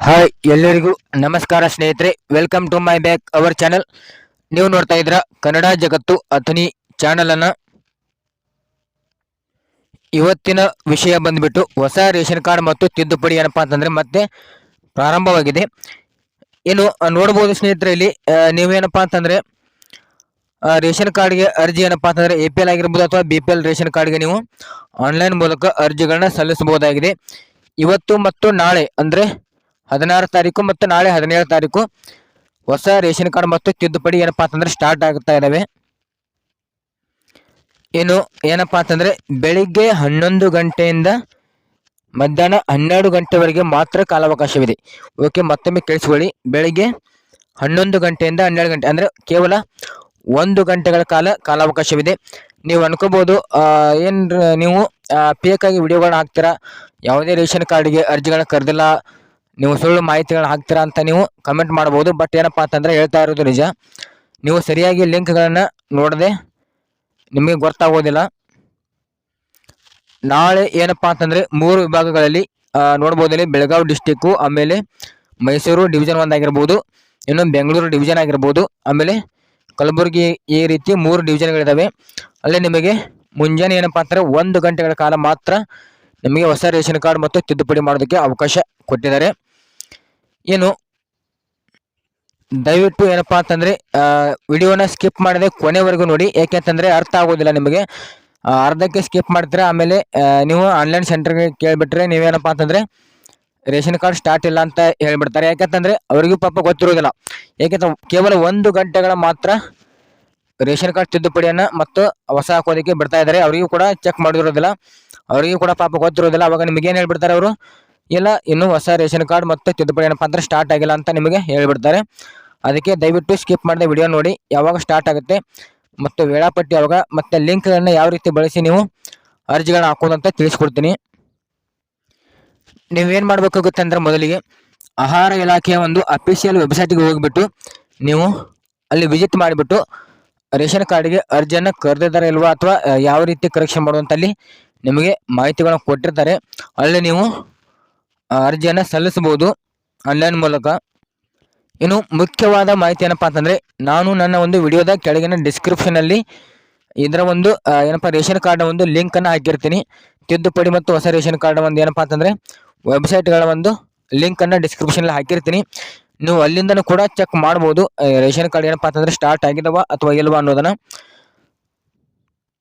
Hi ಎಲ್ಲರಿಗೂ ನಮಸ್ಕಾರ ಸ್ನೇಹಿತರೆ. Welcome to my back our channel ನೀವು ನೋಡ್ತಾ ಇದ್ರ ಕನ್ನಡ ಜಗತ್ತು ಅಥನಿ ಚಾನಲನ್ನು ಇವತ್ತಿನ ವಿಷಯ ಬಂದ್ಬಿಟ್ಟು ಹೊಸ ರೇಷನ್ ಕಾರ್ಡ್ ಮತ್ತು ತಿದ್ದುಪಡಿ ಏನಪ್ಪಾ ಅಂತಂದ್ರೆ ಮತ್ತೆ ಪ್ರಾರಂಭವಾಗಿದೆ. ಏನು ನೋಡಬಹುದು ಸ್ನೇಹಿತರೆ ಇಲ್ಲಿ ನೀವೇನಪ್ಪ ಅಂತಂದ್ರೆ ರೇಷನ್ ಕಾರ್ಡ್ಗೆ ಅರ್ಜಿ ಏನಪ್ಪಾ ಅಂತಂದ್ರೆ ಎ ಪಿ ಎಲ್ ಆಗಿರ್ಬೋದು ಅಥವಾ ಬಿ ಪಿ ಎಲ್ ರೇಷನ್ ಕಾರ್ಡ್ಗೆ ನೀವು ಆನ್ಲೈನ್ ಮೂಲಕ ಅರ್ಜಿಗಳನ್ನ ಸಲ್ಲಿಸಬಹುದಾಗಿದೆ. ಇವತ್ತು ಮತ್ತು ನಾಳೆ, ಅಂದರೆ ಹದಿನಾರು ತಾರೀಕು ಮತ್ತು ನಾಳೆ ಹದಿನೇಳು ತಾರೀಕು, ಹೊಸ ರೇಷನ್ ಕಾರ್ಡ್ ಮತ್ತು ತಿದ್ದುಪಡಿ ಏನಪ್ಪಾ ಅಂತಂದರೆ ಸ್ಟಾರ್ಟ್ ಆಗ್ತಾ ಇದ್ದಾವೆ ಏನು ಏನಪ್ಪಾ ಅಂತಂದರೆ ಬೆಳಿಗ್ಗೆ ಹನ್ನೊಂದು ಗಂಟೆಯಿಂದ ಮಧ್ಯಾಹ್ನ ಹನ್ನೆರಡು ಗಂಟೆವರೆಗೆ ಮಾತ್ರ ಕಾಲಾವಕಾಶವಿದೆ. ಓಕೆ, ಮತ್ತೊಮ್ಮೆ ಕೇಳಿಸ್ಕೊಳ್ಳಿ. ಬೆಳಿಗ್ಗೆ ಹನ್ನೊಂದು ಗಂಟೆಯಿಂದ ಹನ್ನೆರಡು ಗಂಟೆ, ಅಂದರೆ ಕೇವಲ ಒಂದು ಗಂಟೆಗಳ ಕಾಲ ಕಾಲಾವಕಾಶವಿದೆ. ನೀವು ಅನ್ಕೋಬೋದು ಏನು ನೀವು ಫೇಕ್ ಆಗಿ ವಿಡಿಯೋಗಳನ್ನ ಹಾಕ್ತೀರಾ? ಯಾವುದೇ ರೇಷನ್ ಕಾರ್ಡ್ಗೆ ಅರ್ಜಿಗಳನ್ನ ಕರೆದಿಲ್ಲ, ನೀವು ಸುಳ್ಳು ಮಾಹಿತಿಗಳನ್ನ ಹಾಕ್ತೀರಾ ಅಂತ ನೀವು ಕಮೆಂಟ್ ಮಾಡ್ಬೋದು. ಬಟ್ ಏನಪ್ಪಾ ಅಂತಂದ್ರೆ ಹೇಳ್ತಾ ಇರೋದು ನಿಜ. ನೀವು ಸರಿಯಾಗಿ ಲಿಂಕ್ಗಳನ್ನು ನೋಡದೆ ನಿಮಗೆ ಗೊತ್ತಾಗೋದಿಲ್ಲ. ನಾಳೆ ಏನಪ್ಪಾ ಅಂತಂದ್ರೆ ಮೂರು ವಿಭಾಗಗಳಲ್ಲಿ ನೋಡಬಹುದು ನೋಡ್ಬೋದು ಇಲ್ಲಿ ಬೆಳಗಾವಿ ಡಿಸ್ಟಿಕ್ಕು ಆಮೇಲೆ ಮೈಸೂರು ಡಿವಿಷನ್ ಒಂದ್ ಆಗಿರ್ಬೋದು, ಇನ್ನು ಬೆಂಗಳೂರು ಡಿವಿಷನ್ ಆಗಿರ್ಬೋದು, ಆಮೇಲೆ ಕಲಬುರಗಿ ಈ ರೀತಿ ಮೂರು ಡಿವಿಜನ್ಗಳಿದ್ದಾವೆ ಅಲ್ಲಿ ನಿಮಗೆ ಮುಂಜಾನೆ ಏನಪ್ಪಾ ಅಂತಂದರೆ ಒಂದು ಗಂಟೆಗಳ ಕಾಲ ಮಾತ್ರ ನಿಮಗೆ ಹೊಸ ರೇಷನ್ ಕಾರ್ಡ್ ಮತ್ತು ತಿದ್ದುಪಡಿ ಮಾಡೋದಕ್ಕೆ ಅವಕಾಶ ಕೊಟ್ಟಿದ್ದಾರೆ. ಏನು ದಯವಿಟ್ಟು ಏನಪ್ಪಾ ಅಂತಂದರೆ ವಿಡಿಯೋನ ಸ್ಕಿಪ್ ಮಾಡದೆ ಕೊನೆವರೆಗೂ ನೋಡಿ. ಯಾಕೆಂತಂದ್ರೆ ಅರ್ಥ ಆಗೋದಿಲ್ಲ ನಿಮಗೆ. ಅರ್ಧಕ್ಕೆ ಸ್ಕಿಪ್ ಮಾಡ್ತೀರಾ, ಆಮೇಲೆ ನೀವು ಆನ್ಲೈನ್ ಸೆಂಟರ್ಗೆ ಕೇಳಿಬಿಟ್ರೆ ನೀವೇನಪ್ಪ ಅಂತಂದರೆ ರೇಷನ್ ಕಾರ್ಡ್ ಸ್ಟಾರ್ಟ್ ಇಲ್ಲ ಅಂತ ಹೇಳಿಬಿಡ್ತಾರೆ. ಯಾಕಂತಂದ್ರೆ ಅವರಿಗೂ ಪಾಪ ಗೊತ್ತಿರೋದಿಲ್ಲ. ಏಕೆಂತ ಕೇವಲ ಒಂದು ಗಂಟೆಗಳ ಮಾತ್ರ ರೇಷನ್ ಕಾರ್ಡ್ ತಿದ್ದುಪಡಿಯನ್ನ ಮತ್ತು ಹೊಸ ಹಾಕೋದಕ್ಕೆ ಬಿಡ್ತಾ ಇದ್ದಾರೆ ಅವರಿಗೂ ಕೂಡ ಚೆಕ್ ಮಾಡಿರೋದಿಲ್ಲ. ಅವರಿಗೂ ಕೂಡ ಪಾಪ ಗೊತ್ತಿರೋದಿಲ್ಲ. ಅವಾಗ ನಿಮಗೆ ಏನು ಹೇಳ್ಬಿಡ್ತಾರೆ ಅವರು? ಇಲ್ಲ, ಇನ್ನು ಹೊಸ ರೇಷನ್ ಕಾರ್ಡ್ ಮತ್ತು ತಿದ್ದುಪಡಿ ಏನಪ್ಪ ಅಂದ್ರೆ ಸ್ಟಾರ್ಟ್ ಆಗಿಲ್ಲ ಅಂತ ನಿಮಗೆ ಹೇಳ್ಬಿಡ್ತಾರೆ. ಅದಕ್ಕೆ ದಯವಿಟ್ಟು ಸ್ಕಿಪ್ ಮಾಡಿದ ವಿಡಿಯೋ ನೋಡಿ. ಯಾವಾಗ ಸ್ಟಾರ್ಟ್ ಆಗುತ್ತೆ ಮತ್ತು ವೇಳಾಪಟ್ಟಿ ಯಾವಾಗ ಮತ್ತೆ ಲಿಂಕ್ಗಳನ್ನು ಯಾವ ರೀತಿ ಬಳಸಿ ನೀವು ಅರ್ಜಿಗಳನ್ನ ಹಾಕೋದಂತ ತಿಳಿಸ್ಕೊಡ್ತೀನಿ. ನೀವೇನು ಮಾಡಬೇಕಾಗುತ್ತೆ ಅಂದ್ರೆ ಮೊದಲಿಗೆ ಆಹಾರ ಇಲಾಖೆಯ ಒಂದು ಅಫಿಷಿಯಲ್ ವೆಬ್ಸೈಟ್ಗೆ ಹೋಗಿಬಿಟ್ಟು ನೀವು ಅಲ್ಲಿ ವಿಸಿಟ್ ಮಾಡಿಬಿಟ್ಟು ರೇಷನ್ ಕಾರ್ಡ್ಗೆ ಅರ್ಜಿಯನ್ನು ಕರೆದಿದ್ದಾರೆ ಇಲ್ವಾ ಅಥವಾ ಯಾವ ರೀತಿ ಕರೆಕ್ಷನ್ ಮಾಡುವಂಥಲ್ಲಿ ನಿಮಗೆ ಮಾಹಿತಿಗಳನ್ನು ಕೊಟ್ಟಿರ್ತಾರೆ, ಅಲ್ಲಿ ನೀವು ಅರ್ಜಿಯನ್ನು ಸಲ್ಲಿಸಬಹುದು ಆನ್ಲೈನ್ ಮೂಲಕ. ಇನ್ನು ಮುಖ್ಯವಾದ ಮಾಹಿತಿ ಏನಪ್ಪ ಅಂತಂದರೆ, ನಾನು ನನ್ನ ಒಂದು ವಿಡಿಯೋದ ಕೆಳಗಿನ ಡಿಸ್ಕ್ರಿಪ್ಷನಲ್ಲಿ ಇದರ ಒಂದು ಏನಪ್ಪ ರೇಷನ್ ಕಾರ್ಡ್ನ ಒಂದು ಲಿಂಕನ್ನು ಹಾಕಿರ್ತೀನಿ. ತಿದ್ದುಪಡಿ ಮತ್ತು ಹೊಸ ರೇಷನ್ ಕಾರ್ಡ್ ಒಂದು ಏನಪ್ಪ ಅಂತಂದರೆ, ವೆಬ್ಸೈಟ್ಗಳ ಒಂದು ಲಿಂಕನ್ನು ಡಿಸ್ಕ್ರಿಪ್ಷನಲ್ಲಿ ಹಾಕಿರ್ತೀನಿ. ನೀವು ಅಲ್ಲಿಂದನೂ ಕೂಡ ಚೆಕ್ ಮಾಡ್ಬೋದು. ರೇಷನ್ ಕಾರ್ಡ್ ಏನಪ್ಪಾ ಅಂತಂದ್ರೆ ಸ್ಟಾರ್ಟ್ ಆಗಿದವ ಅಥವಾ ಇಲ್ವಾ ಅನ್ನೋದನ್ನ.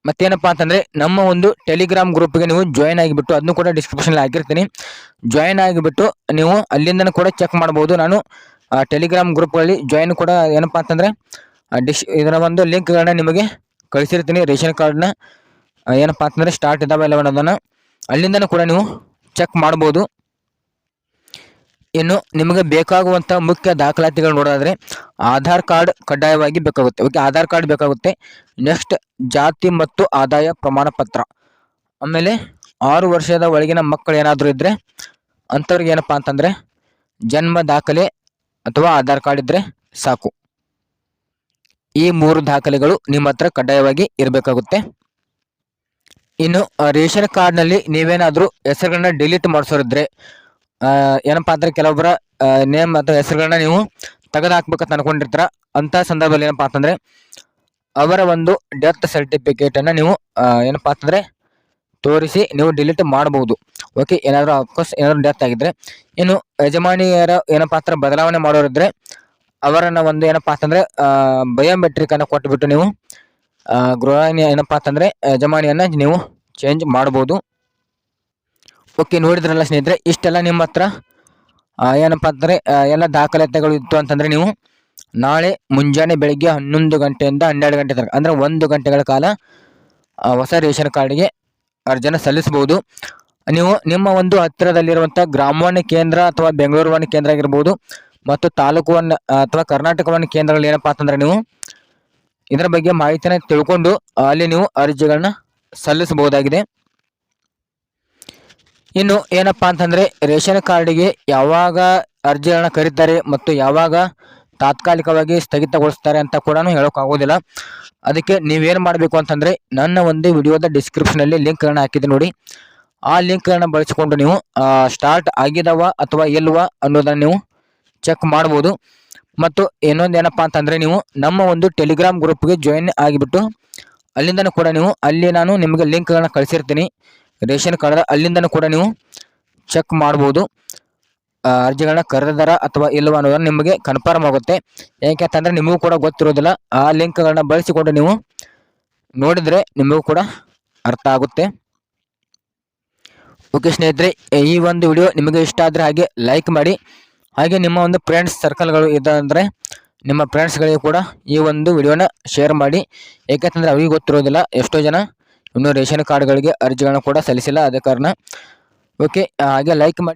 ಮತ್ತೇನಪ್ಪಾ ಅಂತಂದ್ರೆ ನಮ್ಮ ಒಂದು ಟೆಲಿಗ್ರಾಮ್ ಗ್ರೂಪ್ಗೆ ನೀವು ಜಾಯಿನ್ ಆಗಿಬಿಟ್ಟು ಅದನ್ನು ಕೂಡ ಡಿಸ್ಕ್ರಿಪ್ಷನ್ ಹಾಕಿರ್ತೀನಿ. ಜಾಯಿನ್ ಆಗಿಬಿಟ್ಟು ನೀವು ಅಲ್ಲಿಂದನೂ ಕೂಡ ಚೆಕ್ ಮಾಡ್ಬೋದು. ನಾನು ಟೆಲಿಗ್ರಾಮ್ ಗ್ರೂಪ್ಗಳಲ್ಲಿ ಜಾಯಿನ್ ಕೂಡ ಏನಪ್ಪಾ ಅಂತಂದ್ರೆ ಡಿಶ್ ಇದರ ಒಂದು ಲಿಂಕ್ಗಳನ್ನ ನಿಮಗೆ ಕಳಿಸಿರ್ತೀನಿ. ರೇಷನ್ ಕಾರ್ಡ್ನ ಏನಪ್ಪಾ ಅಂತಂದ್ರೆ ಸ್ಟಾರ್ಟ್ ಇದಾವೆ ಇಲ್ಲ ಅನ್ನೋದನ್ನ. ಅಲ್ಲಿಂದನೂ ಕೂಡ ನೀವು ಚೆಕ್ ಮಾಡ್ಬೋದು. ಇನ್ನು ನಿಮಗೆ ಬೇಕಾಗುವಂಥ ಮುಖ್ಯ ದಾಖಲಾತಿಗಳು ನೋಡೋದಾದ್ರೆ ಆಧಾರ್ ಕಾರ್ಡ್ ಕಡ್ಡಾಯವಾಗಿ ಬೇಕಾಗುತ್ತೆ. ಓಕೆ ಆಧಾರ್ ಕಾರ್ಡ್ ಬೇಕಾಗುತ್ತೆ. ನೆಕ್ಸ್ಟ್ ಜಾತಿ ಮತ್ತು ಆದಾಯ ಪ್ರಮಾಣ ಪತ್ರ ಆಮೇಲೆ ಆರು ವರ್ಷದ ಒಳಗಿನ ಮಕ್ಕಳು ಏನಾದರೂ ಇದ್ದರೆ ಅಂಥವ್ರಿಗೆ ಏನಪ್ಪ ಅಂತಂದರೆ ಜನ್ಮ ದಾಖಲೆ ಅಥವಾ ಆಧಾರ್ ಕಾರ್ಡ್ ಇದ್ದರೆ ಸಾಕು. ಈ ಮೂರು ದಾಖಲೆಗಳು ನಿಮ್ಮ ಹತ್ರ ಕಡ್ಡಾಯವಾಗಿ ಇರಬೇಕಾಗುತ್ತೆ. ಇನ್ನು ರೇಷನ್ ಕಾರ್ಡ್ನಲ್ಲಿ ನೀವೇನಾದರೂ ಹೆಸರುಗಳನ್ನ ಡಿಲೀಟ್ ಮಾಡಿಸೋರಿದ್ರೆ ಏನಪ್ಪಾ ಅಂದ್ರೆ ಕೆಲವೊಬ್ಬರ ನೇಮ್ ಅಥವಾ ಹೆಸರುಗಳನ್ನ ನೀವು ತೆಗೆದು ಹಾಕ್ಬೇಕಂತ ಅನ್ಕೊಂಡಿರ್ತೀರ. ಅಂತ ಸಂದರ್ಭದಲ್ಲಿ ಏನಪ್ಪ ಅಂತಂದ್ರೆ ಅವರ ಒಂದು ಡೆತ್ ಸರ್ಟಿಫಿಕೇಟ್ ಅನ್ನ ನೀವು ಏನಪ್ಪಾ ಅಂತಂದ್ರೆ ತೋರಿಸಿ ನೀವು ಡಿಲೀಟ್ ಮಾಡಬಹುದು ಓಕೆ ಏನಾದರೂ ಅಫ್ಕೋರ್ಸ್ ಏನಾದರೂ ಡೆತ್ ಆಗಿದ್ರೆ ಇನ್ನು ಯಜಮಾನಿಯರ ಏನಪ್ಪಾ ಅಂದ್ರೆ ಬದಲಾವಣೆ ಮಾಡೋರಿದ್ರೆ ಅವರನ್ನ ಒಂದು ಏನಪ್ಪಾ ಅಂತಂದ್ರೆ ಬಯೋಮೆಟ್ರಿಕ್ ಅನ್ನ ಕೊಟ್ಟುಬಿಟ್ಟು ನೀವು ಆ, ಗೃಹಿಣಿ ಏನಪ್ಪಾ ಅಂತಂದ್ರೆ ಯಜಮಾನಿಯನ್ನ ನೀವು ಚೇಂಜ್ ಮಾಡಬಹುದು ಓಕೆ, ನೋಡಿದ್ರಲ್ಲ ಸ್ನೇಹಿತರೆ, ಇಷ್ಟೆಲ್ಲ ನಿಮ್ಮ ಹತ್ರ ಏನಪ್ಪ ಅಂದರೆ ಎಲ್ಲ ದಾಖಲಾತಿಗಳು ಇತ್ತು ಅಂತಂದರೆ ನೀವು ನಾಳೆ ಮುಂಜಾನೆ ಬೆಳಗ್ಗೆ ಹನ್ನೊಂದು ಗಂಟೆಯಿಂದ ಹನ್ನೆರಡು ಗಂಟೆ ತನಕ, ಅಂದರೆ ಒಂದು ಗಂಟೆಗಳ ಕಾಲ ಹೊಸ ರೇಷನ್ ಕಾರ್ಡ್ಗೆ ಅರ್ಜಿನ ಸಲ್ಲಿಸಬಹುದು. ನೀವು ನಿಮ್ಮ ಒಂದು ಹತ್ತಿರದಲ್ಲಿರುವಂಥ ಗ್ರಾಮವಾಣಿ ಕೇಂದ್ರ ಅಥವಾ ಬೆಂಗಳೂರು ವಾಣಿ ಕೇಂದ್ರ ಆಗಿರ್ಬೋದು, ಮತ್ತು ತಾಲೂಕು ವನ್ ಅಥವಾ ಕರ್ನಾಟಕ ವಾಣಿ ಕೇಂದ್ರಗಳು ಏನಪ್ಪ ಅಂತಂದರೆ ನೀವು ಇದರ ಬಗ್ಗೆ ಮಾಹಿತಿನ ತಿಳ್ಕೊಂಡು ಅಲ್ಲಿ ನೀವು ಅರ್ಜಿಗಳನ್ನ ಸಲ್ಲಿಸಬಹುದಾಗಿದೆ. ಇನ್ನು ಏನಪ್ಪಾ ಅಂತಂದ್ರೆ ರೇಷನ್ ಕಾರ್ಡಿಗೆ ಯಾವಾಗ ಅರ್ಜಿಗಳನ್ನ ಕರೀತಾರೆ ಮತ್ತು ಯಾವಾಗ ತಾತ್ಕಾಲಿಕವಾಗಿ ಸ್ಥಗಿತಗೊಳಿಸ್ತಾರೆ ಅಂತ ಕೂಡ ಹೇಳೋಕ್ಕಾಗೋದಿಲ್ಲ ಅದಕ್ಕೆ ನೀವೇನು ಮಾಡಬೇಕು ಅಂತಂದರೆ ನನ್ನ ಒಂದು ವಿಡಿಯೋದ ಡಿಸ್ಕ್ರಿಪ್ಷನಲ್ಲಿ ಲಿಂಕ್ಗಳನ್ನ ಹಾಕಿದೆ ನೋಡಿ. ಆ ಲಿಂಕ್ಗಳನ್ನ ಬಳಸಿಕೊಂಡು ನೀವು ಸ್ಟಾರ್ಟ್ ಆಗಿದವ ಅಥವಾ ಇಲ್ವಾ ಅನ್ನೋದನ್ನು ನೀವು ಚೆಕ್ ಮಾಡ್ಬೋದು. ಮತ್ತು ಇನ್ನೊಂದು ಏನಪ್ಪ ಅಂತಂದರೆ ನೀವು ನಮ್ಮ ಒಂದು ಟೆಲಿಗ್ರಾಮ್ ಗ್ರೂಪ್ಗೆ ಜಾಯಿನ್ ಆಗಿಬಿಟ್ಟು ಅಲ್ಲಿಂದನೂ ಕೂಡ ನೀವು ಅಲ್ಲಿ ನಾನು ನಿಮಗೆ ಲಿಂಕ್ಗಳನ್ನ ಕಳಿಸಿರ್ತೀನಿ. ರೇಷನ್ ಕಾರ್ಡ್ ಅಲ್ಲಿಂದನೂ ಕೂಡ ನೀವು ಚೆಕ್ ಮಾಡ್ಬೋದು. ಅರ್ಜಿಗಳನ್ನ ಕರೆದಾರ ಅಥವಾ ಇಲ್ಲವ ಅನ್ನೋದನ್ನು ನಿಮಗೆ ಕನ್ಫರ್ಮ್ ಆಗುತ್ತೆ. ಯಾಕೆಂತಂದರೆ ನಿಮಗೂ ಕೂಡ ಗೊತ್ತಿರೋದಿಲ್ಲ. ಆ ಲಿಂಕ್ಗಳನ್ನ ಬಳಸಿಕೊಂಡು ನೀವು ನೋಡಿದರೆ ನಿಮಗೂ ಕೂಡ ಅರ್ಥ ಆಗುತ್ತೆ. ಓಕೆ ಸ್ನೇಹಿತರೆ, ಈ ಒಂದು ವಿಡಿಯೋ ನಿಮಗೆ ಇಷ್ಟ ಆದರೆ ಹಾಗೆ ಲೈಕ್ ಮಾಡಿ. ಹಾಗೆ ನಿಮ್ಮ ಒಂದು ಫ್ರೆಂಡ್ಸ್ ಸರ್ಕಲ್ಗಳು ಇದ್ದಂದರೆ ನಿಮ್ಮ ಫ್ರೆಂಡ್ಸ್ಗಳಿಗೆ ಕೂಡ ಈ ಒಂದು ವಿಡಿಯೋನ ಶೇರ್ ಮಾಡಿ. ಏಕೆಂತಂದರೆ ಅವರಿಗೆ ಗೊತ್ತಿರೋದಿಲ್ಲ. ಎಷ್ಟೋ ಜನ ಇನ್ನೂ ರೇಷನ್ ಕಾರ್ಡ್ಗಳಿಗೆ ಅರ್ಜಿಗಳನ್ನು ಕೂಡ ಸಲ್ಲಿಸಿಲ್ಲ. ಆದ ಕಾರಣ ಓಕೆ ಹಾಗೆ ಲೈಕ್ ಮಾಡಿ.